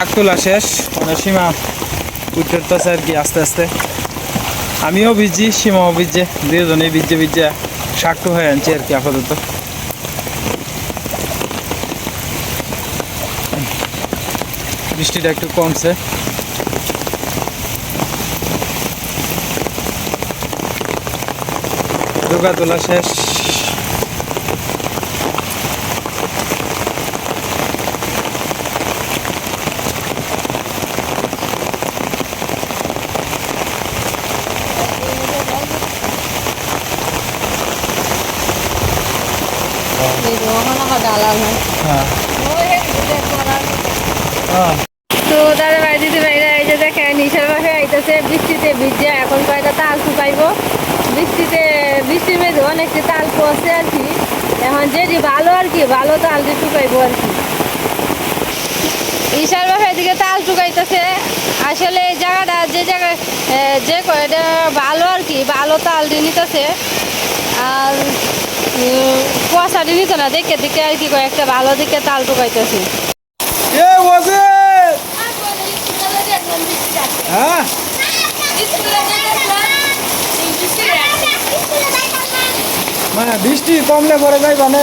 শাক তোলা শেষ মানে সীমা উঠতেছে আর কি, আস্তে আস্তে। আমিও ভিজি সীমাও ভিজে দুজনেই ভিজে ভিজে শাকটু হয়ে আনছি আর কি আপাতত। বৃষ্টিটা একটু কমছে। ডোকা তোলা শেষ হ্যাঁ হ্যাঁ তো দাদা ভাই দিদি ভাইরা এই দেখেন নিশার বাসে আইতেছে বৃষ্টিতে ভিজে এখন কয়টা তাল শুকাইবো? বৃষ্টিতে বৃষ্টির মেঝে অনেকটা তাল পড়ছে আর কি। এখন যেটি ভালো আর কি ভালো তাল দিয়ে শুকাইবো আর কি। ঈশার বাসায় দিকে তাল শুকাইতেছে। আসলে এই জায়গাটা যে জায়গায় এ, যে কয়টা ভালো আর কি ভালো তাল দিয়ে নিতেছে। আর কুয়াশা নিতে না দেখে দেখে আর কি কয়েকটা ভালো দিকে তাল টুকাইতেছে এ হ্যাঁ? মানে বৃষ্টি কমলে পরে যাই মানে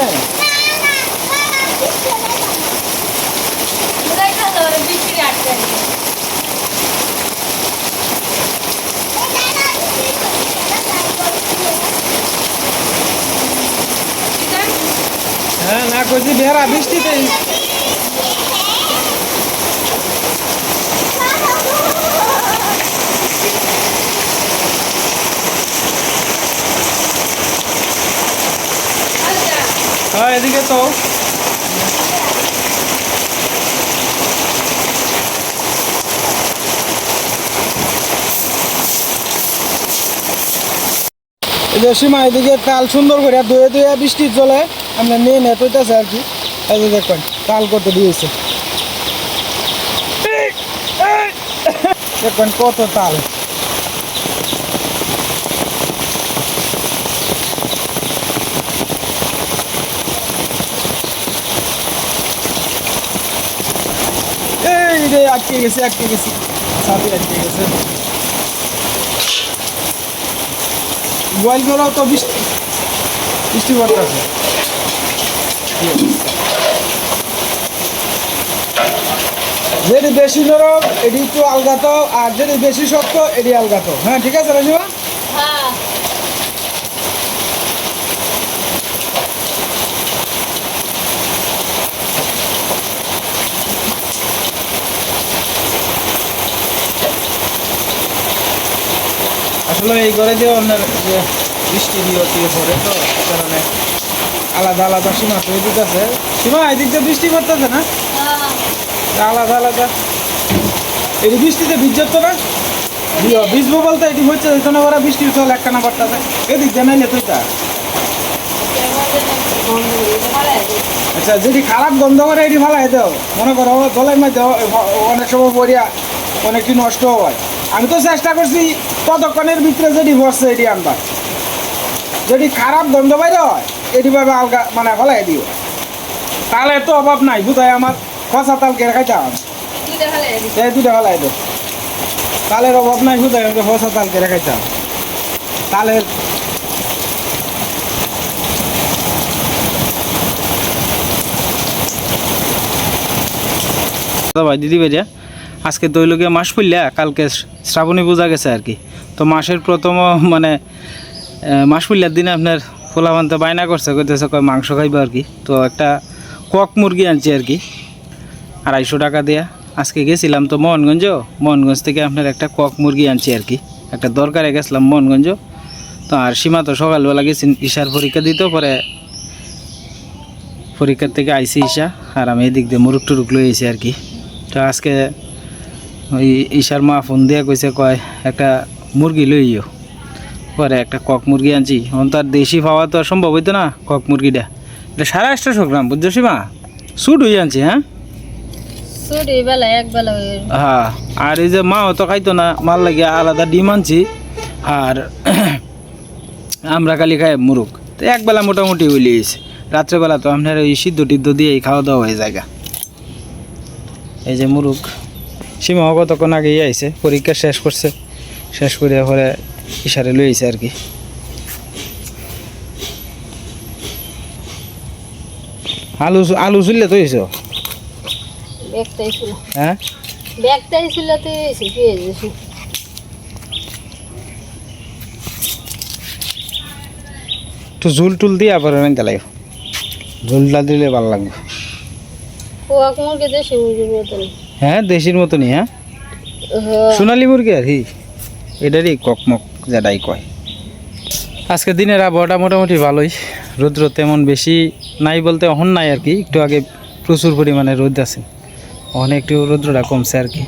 হ্যাঁ না কইছি বেহারা বৃষ্টিতে। হ্যাঁ এদিকে তো। এই যে এদিকে তাল সুন্দর করে দুয়ে দুয়ে বৃষ্টির জলে আমরা নিয়ে নেট হইতেছে আর কি। এই যে তাল করতে দিয়েছে দেখবেন কত তাল। আটকে গেছে, আটকে গেছি। সাথে আটকে গেছে। গোয়ালগুলো তো বৃষ্টি বৃষ্টি পড়তেছে। যেটি বেশি নরম, এটি একটু আলগাত আর যেটি বেশি শক্ত, এটি আলগাত হ্যাঁ ঠিক আছে রাজিমা আসলে এই ঘরে দিয়ে অন্যের বৃষ্টি দিয়ে দিয়ে পড়ে তো কারণে আলাদা আলাদা সীমা তৈরি দিতেছে। সীমা এদিক দিয়ে বৃষ্টি পড়তেছে না? আলাদা আলাদা। এটি বৃষ্টিতে ভিজত তো না? ভিজো- ভিজবো বলতে এটি হচ্ছে ওইখানে ওরা বৃষ্টির চল একখানা পড়তেছে। এদিক দিয়ে নাইলে তুইটা আচ্ছা যদি খারাপ গন্ধ করে এটি ফালাই দাও। মনে করো জলের মধ্যে অনেক সময় পড়িয়া অনেকটি নষ্ট হয়। আমি তো চেষ্টা করছি ততক্ষণের ভিতরে যেটি বসছে এটি আনবার। যদি খারাপ গন্ধ বাইরে হয় এটি ভাবে আলগা মানে ফলাই দিও। তাহলে তো অভাব নাই বুঝাই আমার খসা তাল কেড়ে খাইতে হবে। এই দুটা ফেলাই দো। তালের অভাব নাই বুঝাই আমাকে খসা তাল কেড়ে খাইতে হবে। তালের ভাই দিদি ভাইরা আজকে দৈলকে মাস পড়লে কালকে শ্রাবণী পূজা গেছে আর কি। তো মাসের প্রথম মানে মাস পড়লার দিনে আপনার ফোলা মানতে বায়না করছে, কইতেছে কয় মাংস খাইবো আর কি। তো একটা কক মুরগি আনছি আর কি, আড়াইশো টাকা দেয়া। আজকে গেছিলাম তো মোহনগঞ্জ মোহনগঞ্জ থেকে আপনার একটা কক মুরগি আনছি আর কি। একটা দরকারে গেছিলাম মোহনগঞ্জ। তো আর সীমা তো সকালবেলা গেছি ঈশার পরীক্ষা দিত পরে। পরীক্ষার থেকে আইসি ঈশা, আর আমি এদিক দিয়ে মুরুক টুরুক লই আইছি আর কি। তো আজকে ওই ঈশার মা ফোন দিয়ে কইছে, কয়, একটা মুরগি লইও। পরে একটা কক মুরগি আনছি। এখন তো আর দেশি পাওয়া তো আর সম্ভব হইতো না কক মুরগিটা। এটা সাড়ে আটশোশো গ্রাম বুঝছ সীমা? সুট হয়ে আনছি হ্যাঁ? হয়ে আর এই যে মা তো খাইতো না মাল লাগে আলাদা ডিম আনছি। আর আমরা খালি খাই মুরুক তো একবেলা মোটামুটি হইলিয়েছে রাত্রেবেলা তো আপনার ওই সিদ্ধ টিদ্ধ দিয়েই খাওয়া দাওয়া হয়ে জায়গা এই যে মুরুক সীমা কতক্ষণ আগেই আইছে? পরীক্ষা শেষ করছে। শেষ করে পরে ইশারে লই আইছে আর কি। আলু আলু চুললে তো হয়েছ হ্যাঁ? ব্যাগটাই ছিল তো এসে একটু ঝুল টুল দিয়ে আবার রান্না লাগে ঝুলটা দিলে ভালো লাগবে। হ্যাঁ দেশির মতনই হ্যাঁ? হ্যাঁ। সোনালি মুরগি আর কি? এটারই ককমক। যেটাই কয়। আজকের দিনের আবহাওয়াটা মোটামুটি ভালোই। রৌদ্র তেমন বেশি নাই বলতে অহন নাই আর কি একটু আগে প্রচুর পরিমাণে রোদ আছে। অহনে একটু রৌদ্রটা কমছে আর কি।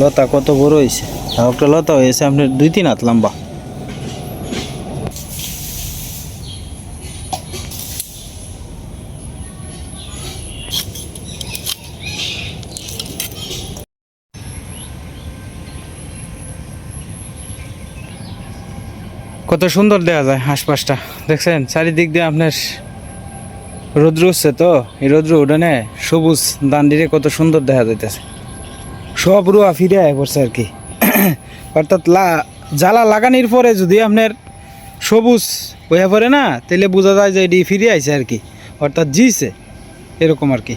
লতা কত বড় হয়েছে? একটা লতা হয়েছে আপনার দুই তিন হাত লম্বা। কত সুন্দর দেখা যায় আশপাশটা। দেখছেন? চারিদিক দিয়ে আপনার রৌদ্র উঠছে তো? এই রৌদ্র উঠানে সবুজ দান্ডিরে কত সুন্দর দেখা যাইতেছে। সব রুয়া ফিরে আয় পড়ছে আর কি। অর্থাৎ লা, জ্বালা লাগানির পরে যদি আপনার সবুজ হয়ে পড়ে না তাহলে বোঝা যায় যে এটি ফিরে আইছে আর কি। অর্থাৎ জিছে এরকম আর কি।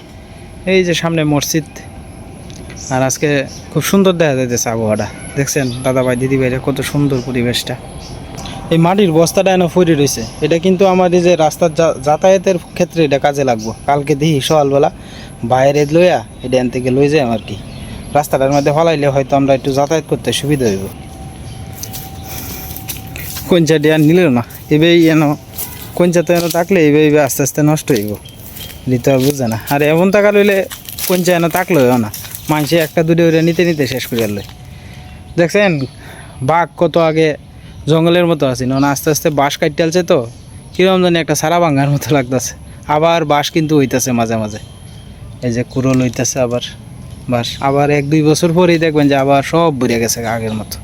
এই যে সামনে মসজিদ। আর আজকে খুব সুন্দর দেখা যাইতেছে আবহাওয়াটা। দেখছেন? দাদা ভাই দিদি ভাইরা কত সুন্দর পরিবেশটা। এই মাটির বস্তাটা এনে ফরি রয়েছে এটা কিন্তু আমার এই যে রাস্তার যাতায়াতের ক্ষেত্রে এটা কাজে লাগবো। কালকে দিই সকালবেলা বাইরে লইয়া এটা এন থেকে লই যাই আর কি রাস্তাটার মধ্যে ফলাইলে হয়তো আমরা একটু যাতায়াত করতে সুবিধা হইব। কঞ্চাটি আর নিল না এবার এন কঞ্চাতে এনে থাকলে এইভাবে এইভাবে আস্তে আস্তে নষ্ট হইব। নিতে আর বুঝে না। আর এমন টাকা লইলে কঞ্চা এনে থাকলেও না। মানুষে একটা দুটো ওইটা নিতে নিতে শেষ করে লয়। দেখছেন, বাঘ কত আগে জঙ্গলের মতো আছে। না আস্তে আস্তে বাঁশ কাটতে আলছে তো কীরকম জানি একটা সারা ভাঙ্গার মতো লাগতেছে। আবার বাঁশ কিন্তু হইতাছে মাঝে মাঝে। এই যে কুরল হইতাছে আবার বাঁশ। আবার এক দুই বছর পরেই দেখবেন যে আবার সব বেরিয়ে গেছে আগের মতো।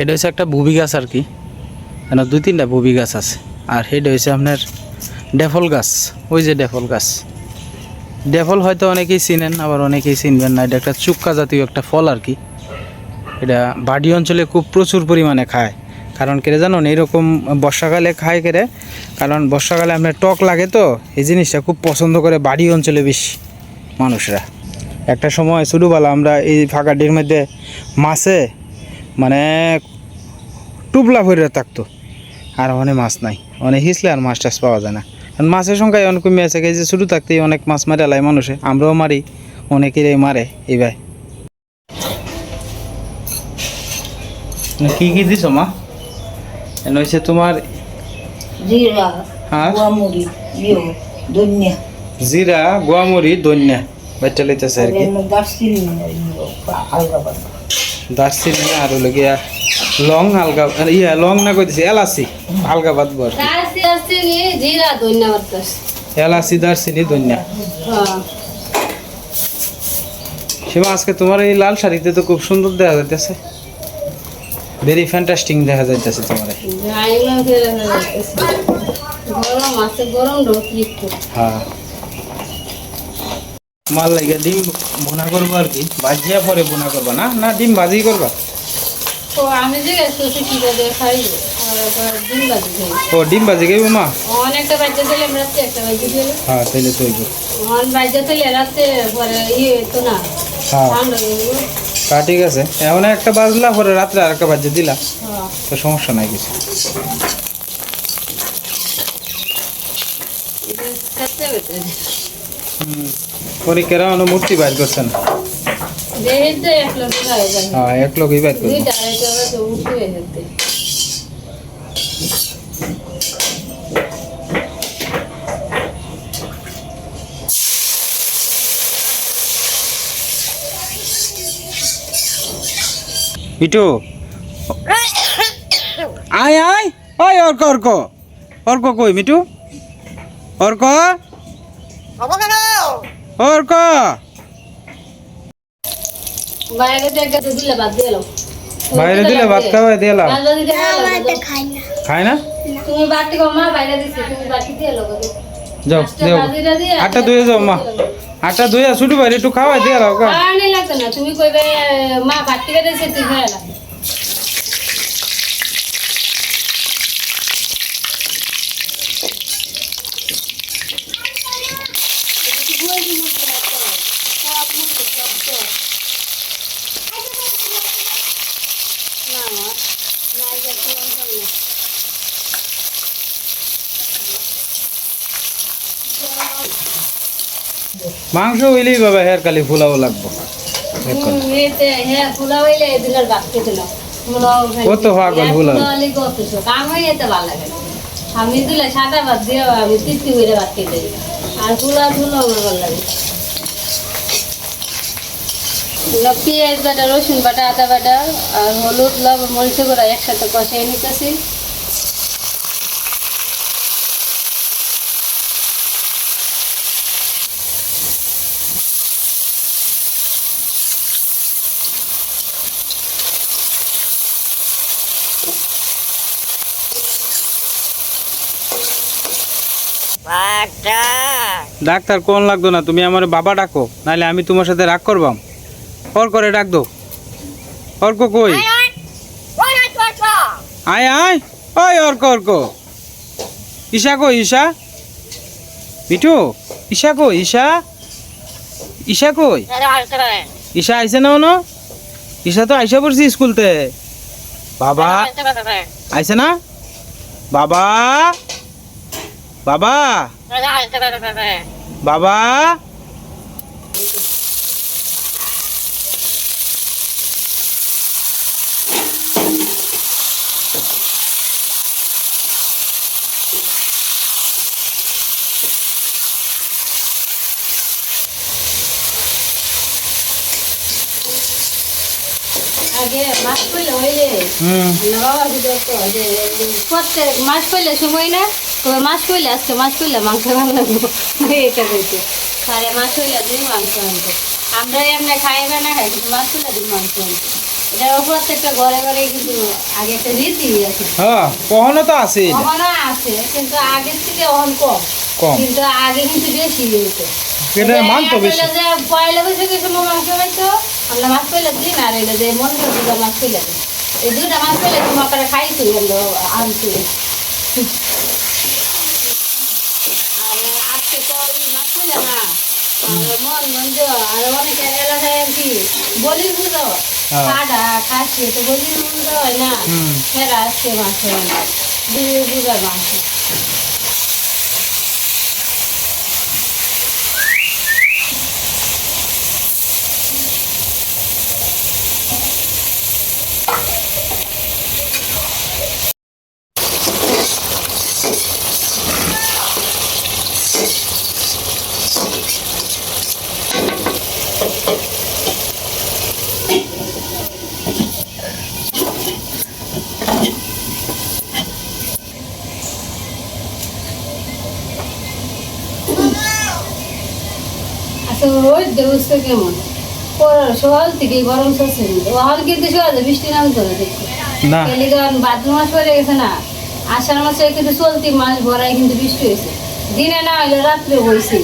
এটা হচ্ছে একটা বুবি গাছ আর কি। এখানে দুই তিনটা বুবি গাছ আছে। আর সেটা হচ্ছে আপনার ডেফল গাছ। ওই যে ডেফল গাছ। ডেফল হয়তো অনেকেই চিনেন, আবার অনেকেই চিনবেন না। এটা একটা চুক্কা জাতীয় একটা ফল আর কি। এটা বাড়ি অঞ্চলে খুব প্রচুর পরিমাণে খায়। কারণ কেড়ে জানুন এইরকম বর্ষাকালে খায় কেড়ে কারণ বর্ষাকালে আপনার টক লাগে তো, এই জিনিসটা খুব পছন্দ করে বাড়ি অঞ্চলে বেশি মানুষরা। একটা সময় ছোটোবেলা আমরা এই ফাঁকাটির মধ্যে মাছে মানে টুবলা ভরে থাকতো, আর অনেক মাছ নাই অনেক হিসলে আর মাছ টাছ পাওয়া যায় না। কারণ মাছের সংখ্যায় অনেক কমে আছে যে ছোটো থাকতেই অনেক মাছ মারে লাই মানুষে, আমরাও মারি, অনেকেরই মারে এইবার কি কি দিছো মা? হয়েছে তোমার জিরা হ্যাঁ? গুয়ামুড়ি জিরা গোয়ামরি দন্যা বাচ্চা লইতেছে আর কি। দারচিনি আলগা বাদ আর হলো গিয়া লং আলগা ইয়া লং না কইতেছি এলাচি আলগা বাদ বর। জিরা এলাচি দারচিনি দন্যা হ্যাঁ। সীমা আজকে তোমার এই লাল শাড়িতে তো খুব সুন্দর দেখা যাইতেছে। ভেরি ফ্যান্টাস্টিং দেখা যাইতেছে তোমার। গরম আছে গরম হ্যাঁ। মাল লাগে ডিম বোনা করব আর কি। ভাজিয়া পরে বোনা করবা না? না ডিম ভাজি করবা? তো আমি যে গেছি কি করে খাই আর একবার বাজি খাই ও ডিম ভাজি খাইব মা? অনেকটা দিলে একটা বাজি দিলে হ্যাঁ তো দিলে পরে ইয়ে তো না। হ্যাঁ। তা ঠিক আছে। এখন একটা বাজলা, পরে রাত্রে আর একটা বাজে দিলা। হ্যাঁ তো সমস্যা নাই কিছু। খেতে পরীক্ষারা অন্য মূর্তি বাইর করছেন হ্যাঁ এক লোকই বাইর করব উঠে আয় আয়। ওই অর্ক অর্ক। অর্ক কই মিটু? অর্ক? অর্ক? বাইরে দিলে দিয়ে ভাত খাওয়াই দিলাম খায় না। তুমি বাটি কো বাইরে দিছি তুমি বাটি দিয়ে এলো। যাও দেও। দিয়ে আটটা ধুয়ে যাও মা। আটা ধুইয়া ছুটি ভাই একটু খাওয়াই দিয়ে লাগতো না, তুমি কইবে মা বাটি করে তুই খেয়ে না মাংস হইলেই বাবা হেয়ার কালি ফুলাও লাগবো। কত পাগল ফুলাও। লাগে না। আমি দিলে সাদা ভাত দিয়ে আমি তৃপ্তি করে ভাত খেতে আর ফুলা ফুলা লাগে পেঁয়াজ বাটা রসুন বাটা আদা বাটা আর হলুদ লবণ মরিচ গুঁড়া একসাথে কষাই নিতেছি। ডাক্তার কোন লাগতো না তুমি আমার বাবা ডাকো নাহলে আমি তোমার সাথে রাগ করবাম। ওর করে ডাক দো। অর্ক কই? আয় আয় ওই অর্ক অর্ক ঈশা কই ঈশা? মিঠু ঈশা কই ঈশা? ঈশা কই? ঈশা আইসে না না ঈশা তো আইসা পড়ছি স্কুলতে বাবা আইসে না? বাবা বাবা। বাবা মাছ করলে হইলে হুম। না বাবা শুধু তো যে প্রত্যেক মাছ করলে সময় না তবে মাছ করলে আজকে মাছ করলে মাংস ভালো লাগবে এটা কইতে তাহলে মাছ করলে দিন মাংস আনতে আমরা এমনি খাই না খাই কিন্তু মাছ করলে দিন মাংস আনতে এটা প্রত্যেকটা ঘরে ঘরে কিন্তু আগে একটা রীতি আছে। হ্যাঁ কখনো তো আছে কখনো আছে কিন্তু আগের থেকে অন কম। কম। কিন্তু আগে কিন্তু বেশি হয়েছে। এটা মানতো বেশি। পয়লা বৈশাখে সময় মাংস খাইতো আমরা মাছ পেলে দিন আর এলে যে মন করতো মাছ পেলে দিন এই দুটা মাছ পেলে তোমার করে খাইছি এলো আনছি। আজকে তো মাছ পেলে না। মন মন্দ আর অনেক এলাকায় কি বলি বুঝো হ্যাঁ। কাটা খাচ্ছি তো বলি বুঝো হয় না? ফেরা আসছে মাছ দুই দুবার মাছ আচ্ছা ওই দেবস্থ কেমন? পর- সকাল থেকে গরম চলছে। ওহাল কিন্তু সকালে বৃষ্টি নামতো না। দেখছি কারণ ভাদ্র মাস পরে গেছে না। আষাঢ় মাসে কিন্তু চলতি মাস ভরাই কিন্তু বৃষ্টি হয়েছে। দিনে না হইলে রাত্রে বইছি।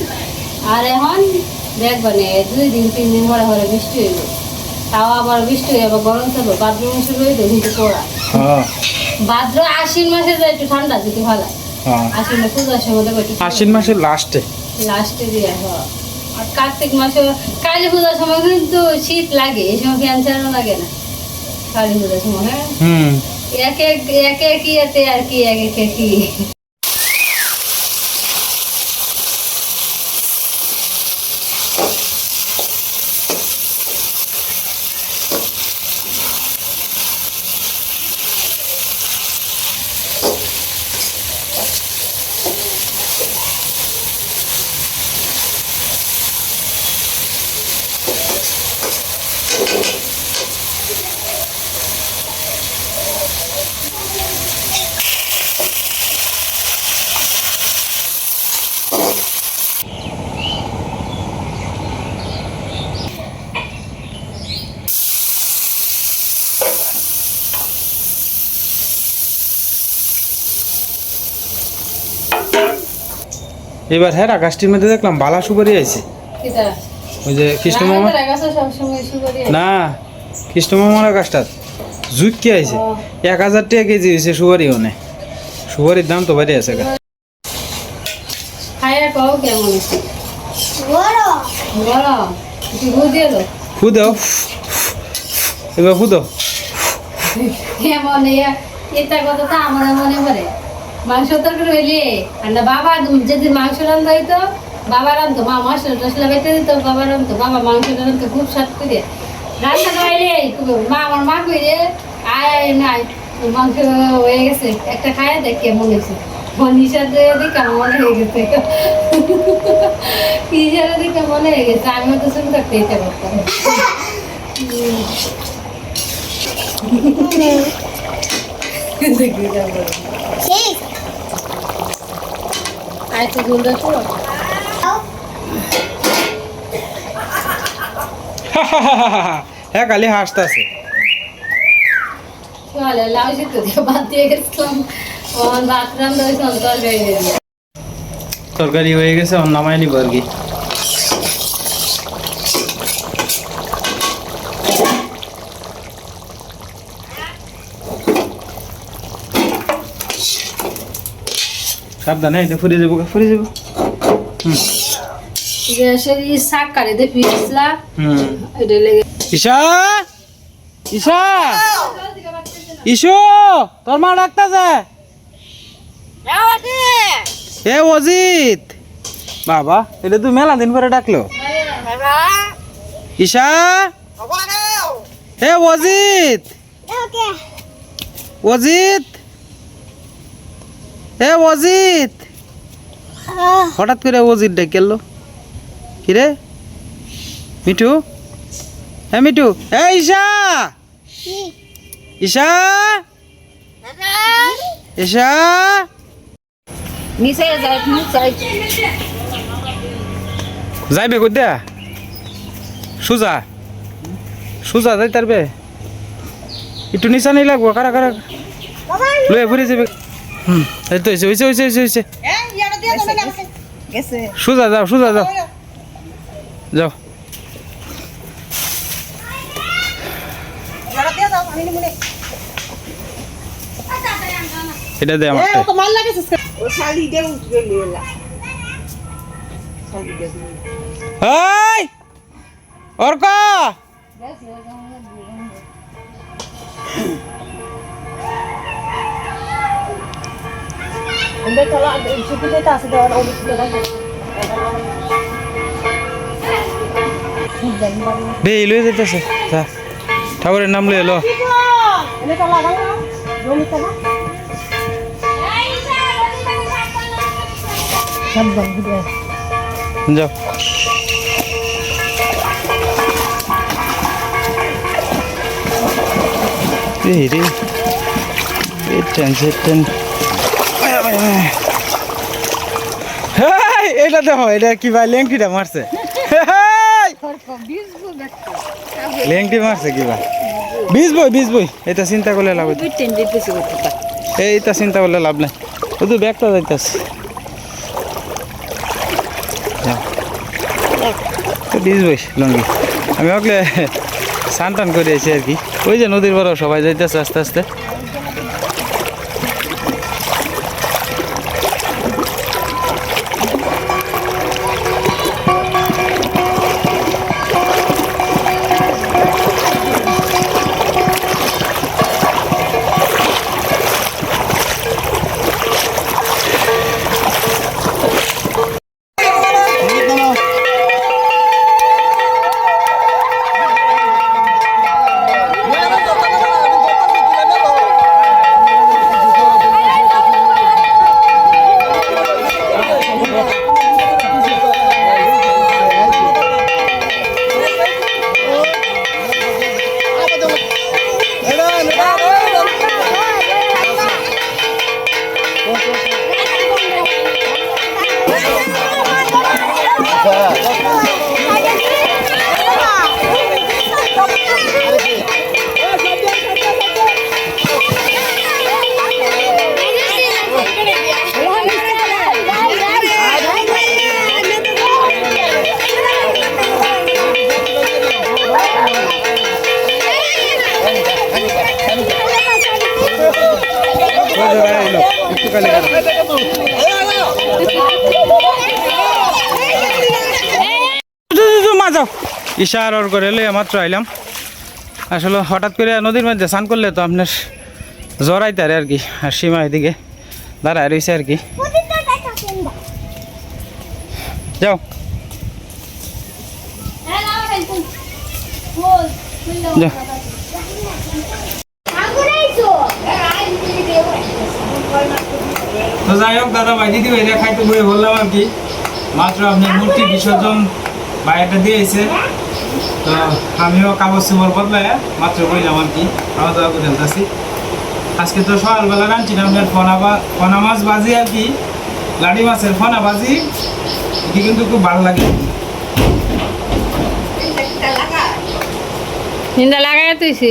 আর এখন দেখবানে দুই দিন তিন দিন পরে পরে বৃষ্টি হইব তাও আবার বৃষ্টি হয়ে আবার গরম থাকবে ভাদ্র মাসে রইতো কিন্তু পড়া। হ্যাঁ। ভাদ্র আশ্বিন মাসে তো একটু ঠান্ডা দিতে ভালো হ্যাঁ। আশ্বিন মাসে পূজার সময় একটু আশ্বিন মাসের লাস্টে লাস্টে দিয়ে হয়। আর কার্তিক মাসে কালী পূজার সময় কিন্তু শীত লাগে এই সময় ফ্যান চালানো লাগে না। কালী পূজার সময় হ্যাঁ। হুম। এক এক এক এক ইয়েতে আর কি এক এক কি এবার হ্যাঁ আকাশটির মধ্যে দেখলাম বালা সুপারি আছে ওই যে কৃষ্ণ মামা? না কৃষ্ণ মামার গাছটা জুক কি আইছে এক হাজার টাকা কেজি হয়েছে সুপারি ওনে। সুপারির দাম তো বাইরে আছে গা। আছে এবার ফু দাও। কেমন এটা কথা তো আমার মনে পড়ে। মাংস তরকারি হইলে আর না বাবা যদি মাংস রান্ধা হইতো বাবা রান্ধতো মা মশলা টসলা বেটে দিত বাবা রান্ধতো বাবা মাংস রান্ধতো খুব স্বাদ করে। রান্না হইলে মা আমার মা কইরে আয় আয় নাই মাংস হয়ে গেছে একটা খায় দেখ কেমন হয়েছে? মনীষার দেখে মনে হয়ে গেছে। পিজারে দেখে মনে হয়ে গেছে আমিও তো শুনতে থাকতে ইচ্ছা করতাম দেখি যাব আয় তো। দেখো হ্যাঁ খালি হাসতে আছে চলে লাউ ভাত দিয়ে গেছিলাম ওখান ভাত রান্ধা হয়েছে অন্তর হয়ে গেছে তরকারি হয়ে গেছে অন্য মাইনি নিব সাবধানে এটা ফুরে যাব গা, ফুরে যাব। ঈশা! ঈশা! ইসু তোর মা ডাকতেছে। এ অজিত! বাবা এটা তুই মেলা দিন পরে ডাকলো। ঈশা! হে অজিত! অজিত! হে অজিত! হঠাৎ করে অজিত ডেকেল কিরে? মিঠু? হ্যাঁ মিঠু এ ঈশা! ঈশা! ঈশা! নিচে যাই যাইবে কদ্যা সুজা। সুজা যাই তারবে একটু নিচা নেই লাগবো কারা কারা? লয়ে ফুরে যাবে হুম এই তো হয়েছে হয়েছে হয়েছে গেছে। সুজা যাও সুজা যাও। যাও। এটা দে আমার ও শালি দে দে অর্ক এন্ড তোলা ছুটি দিতে আছে দেওয়ার ওই দিকে রাখো বে লয়ে যেতেছে যা ঠাকুরের নাম লয়ে এলো যাও রে টেনশন টেন হেই, এটা দেখো, এটা কি ভাই, লেংটিটা মারছে! লেংটি মারছে কি ভাই? বিষ বই বিষ বই, এটা চিন্তা করলে লাভ এইটা চিন্তা করলে লাভ নাই। শুধু ব্যাগটা যাইতেছে। বিষ বই, লঙ্গি। আমি ওগুলো স্নান টান করে আর কি। ওই যে নদীর বড় সবাই যাইতেছে আস্তে আস্তে। সকালে মা যাও। ইশার ওর করে এলে মাত্র আইলাম। আসলে হঠাৎ করে নদীর মধ্যে স্নান করলে তো আপনার জড়াইতে আরে আর কি আর সীমা এদিকে দাঁড়ায় রয়েছে আর কি। যাও। যাও। তো যাই হোক দাদা ভাই দিদি ভাই খাইতে বয়ে বললাম আর কি। মাত্র আপনি মূর্তি বিসর্জন বাইরেটা দিয়েছে। তো আমিও কাগজ চুমর বদলায় মাত্র বললাম আর কি। খাওয়া দাওয়া করে যাচ্ছি আজকে তো সকালবেলা রাঁধছি না আপনার ফনা বা ফনা মাছ বাজি আর কি। লাডি মাছের ফনা বাজি এটি কিন্তু খুব ভালো লাগে। নিন্দা লাগাই তুইছি।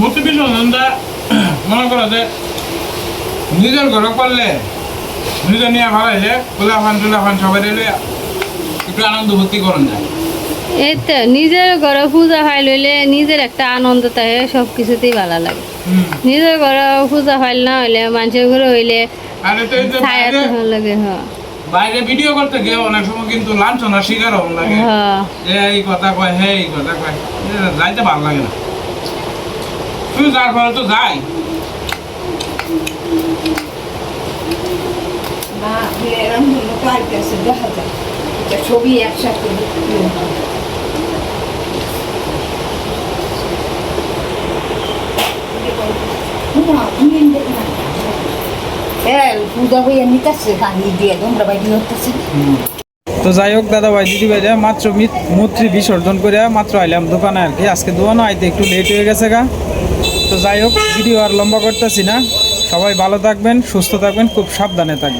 মূর্তি বিসর্জনটা মনে করো যে নিজের ঘরে করলে নিজে নিয়ে ভালো হইলে গোলাফান টুলাফান সবাই একটু আনন্দ ভর্তি করুন যায়। এই তো নিজের ঘরে পূজা হয় লইলে নিজের একটা আনন্দ থাকে সব কিছুতেই ভালো লাগে। নিজের ঘরে পূজা হয় না হইলে মানুষের ঘরে হইলে বাইরে লাগে হ্যাঁ। বাইরে ভিডিও করতে গিয়ে অনেক সময় কিন্তু লাঞ্ছনার শিকার হন লাগে। হ্যাঁ। এই কথা কয় হে এই কথা কয়। যাইতে ভালো লাগে না। তুই যার ফলে তো যাই তো আর ছবি একসাথে যাই হোক দাদা ভাই দিদি ভাই মাত্র মিত- মূর্তি বিসর্জন করে মাত্র আইলাম দোকানে আর কি। আজকে দোকানও আইতে একটু লেট হয়ে গেছে গা। তো যাই হোক, ভিডিও আর লম্বা করতেছি না। সবাই ভালো থাকবেন, সুস্থ থাকবেন, খুব সাবধানে থাকবেন।